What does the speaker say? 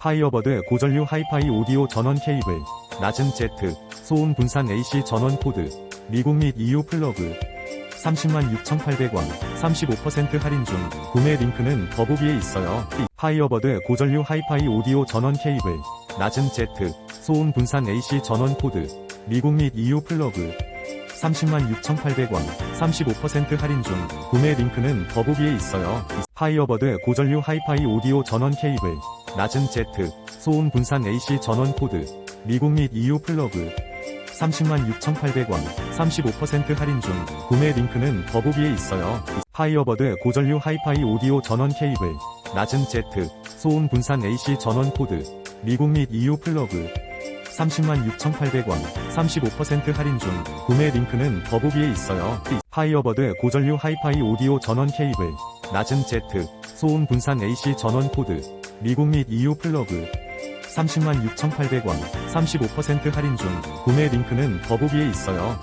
파이어버드 고전류 하이파이 오디오 전원 케이블, 낮은 Z, 소음 분산 AC 전원 코드, 미국 및 EU 플러그, 30만 6,800원, 35% 할인 중, 구매 링크는 더보기에 있어요. 파이어버드 고전류 하이파이 오디오 전원 케이블, 낮은 Z, 소음 분산 AC 전원 코드, 미국 및 EU 플러그, 30만 6,800원, 35% 할인 중, 구매 링크는 더보기에 있어요. 파이어버드 고전류 하이파이 오디오 전원 케이블, 낮은 Z, 소음 분산 AC 전원 코드, 미국 및 EU 플러그, 30만 6,800원, 35% 할인 중, 구매 링크는 더보기에 있어요. 파이어버드 고전류 하이파이 오디오 전원 케이블, 낮은 Z, 소음 분산 AC 전원 코드, 미국 및 EU 플러그, 30만 6,800원, 35% 할인 중, 구매 링크는 더보기에 있어요. 파이어버드 고전류 하이파이 오디오 전원 케이블, 낮은 Z, 소음 분산 AC 전원 코드, 미국 및 EU 플러그, 30만 6,800원, 35% 할인 중, 구매 링크는 더보기에 있어요.